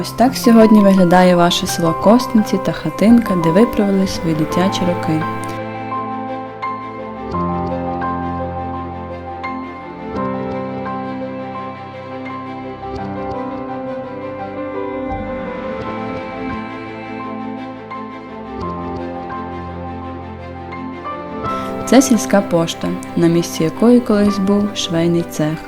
Ось так сьогодні виглядає ваше село Костниці та хатинка, де ви провели свої дитячі роки. Це сільська пошта, на місці якої колись був швейний цех.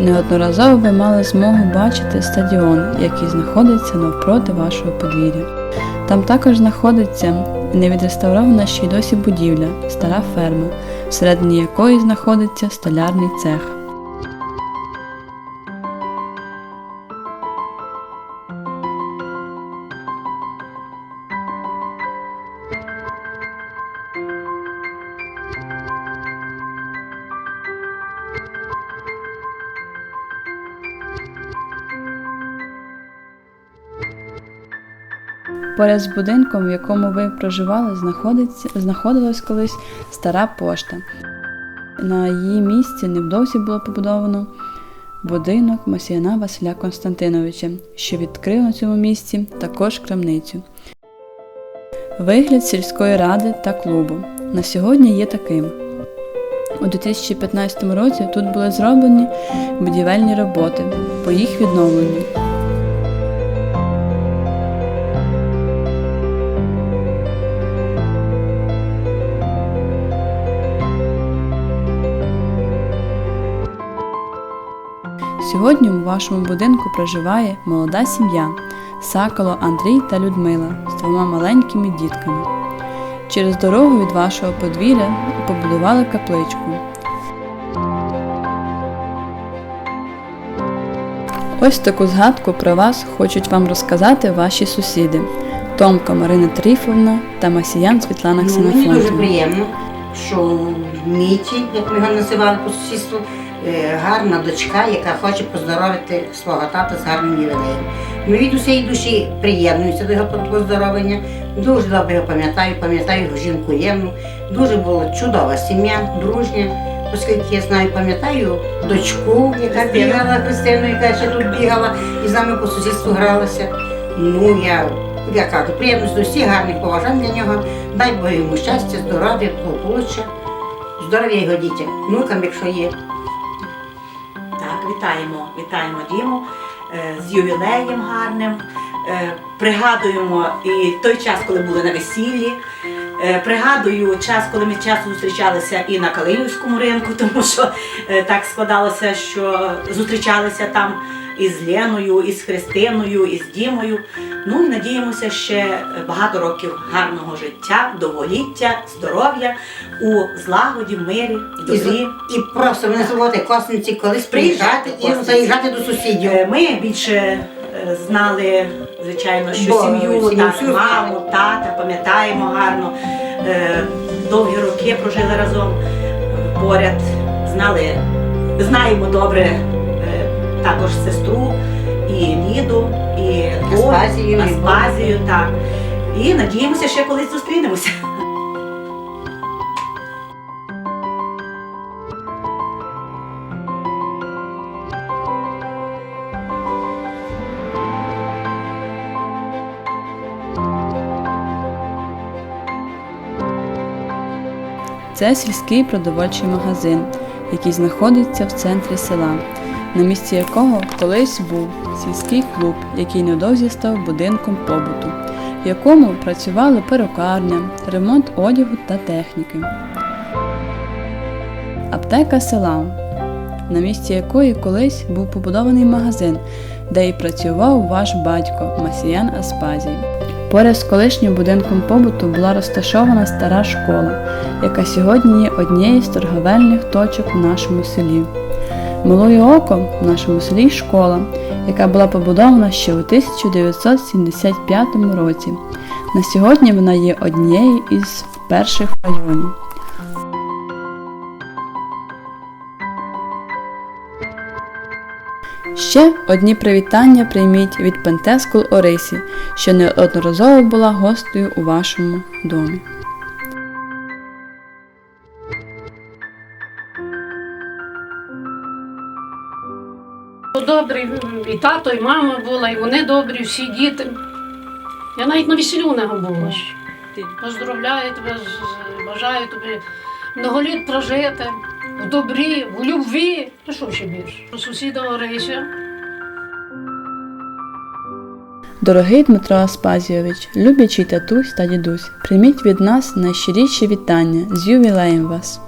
Неодноразово ви мали змогу бачити стадіон, який знаходиться навпроти вашого подвір'я. Там також знаходиться невідреставрована ще й досі будівля, стара ферма, всередині якої знаходиться столярний цех. Поряд з будинком, в якому ви проживали, знаходилась колись стара пошта. На її місці невдовзі було побудовано будинок Масіяна Василя Константиновича, що відкрив на цьому місці також крамницю. Вигляд сільської ради та клубу на сьогодні є таким. У 2015 році тут були зроблені будівельні роботи по їх відновленню. Сьогодні у вашому будинку проживає молода сім'я Сакало Андрій та Людмила з двома маленькими дітками. Через дорогу від вашого подвір'я побудували капличку. Ось таку згадку про вас хочуть вам розказати ваші сусіди Томка Марина Тріфовна та Масіян Світлана Ну, мені дуже приємно, що в Міті, як ми його називали по сусідству, гарна дочка, яка хоче поздоровити свого тата з гарним ювілеєм. Ми від усієї душі приєднуємося до його поздоровлення. Дуже добре його пам'ятаю, пам'ятаю його жінку Євну. Дуже була чудова сім'я, дружня. Оскільки я знаю, пам'ятаю дочку, яка бігала Христину, яка ще тут бігала і з нами по сусідству гралася. Ну, я, я кажу, приємно до всіх гарних поважань для нього. Дай Бог йому щастя, здоров'я, благополуччя, здоров'я його дітям, внукам, якщо є. Вітаємо, вітаємо Діму е, з ювілеєм гарним. Е, Пригадуємо і той час, коли були на весіллі. Е, Пригадую час, коли ми часто зустрічалися і на Калинівському ринку, тому що так складалося, що зустрічалися там із Леною, із Христиною, із Дімою. Ну і надіємося ще багато років гарного життя, довголіття, здоров'я у злагоді, мирі, І, добрі. і просто мене звати Косниці колись приїжджати і заїжджати до сусідів. Е, Ми більше е, знали, звичайно, що Бо сім'ю, так, всю маму, тата, пам'ятаємо гарно. Е, Довгі роки прожили разом поряд, знали, знаємо добре також сестру і Ліду, і Аспазію, і Аспазію, так. І надіємося, ще колись зустрінемося. Це сільський продовольчий магазин, який знаходиться в центрі села, на місці якого колись був сільський клуб, який невдовзі став будинком побуту, в якому працювали перукарня, ремонт одягу та техніки. Аптека села, на місці якої колись був побудований магазин, де і працював ваш батько Масіян Аспазій. Поряд з колишнім будинком побуту була розташована стара школа, яка сьогодні є однією з торговельних точок в нашому селі. Милує око в нашому селі школа, яка була побудована ще у 1975 році. На сьогодні вона є однією із перших в районі. ще одні привітання прийміть від Пентескул Орисі, що неодноразово була гостею у вашому домі. Добрий, і тато, і мама була, і вони добрі, всі діти. Я навіть на весіллю у нього була. Поздравляю тебе, бажаю тобі много літ прожити в добрі, в любві. Та що ще більше? Сусіда Орися. Дорогий Дмитро Аспазійович, любячий татусь та дідусь, прийміть від нас найщиріші вітання з ювілеєм вас.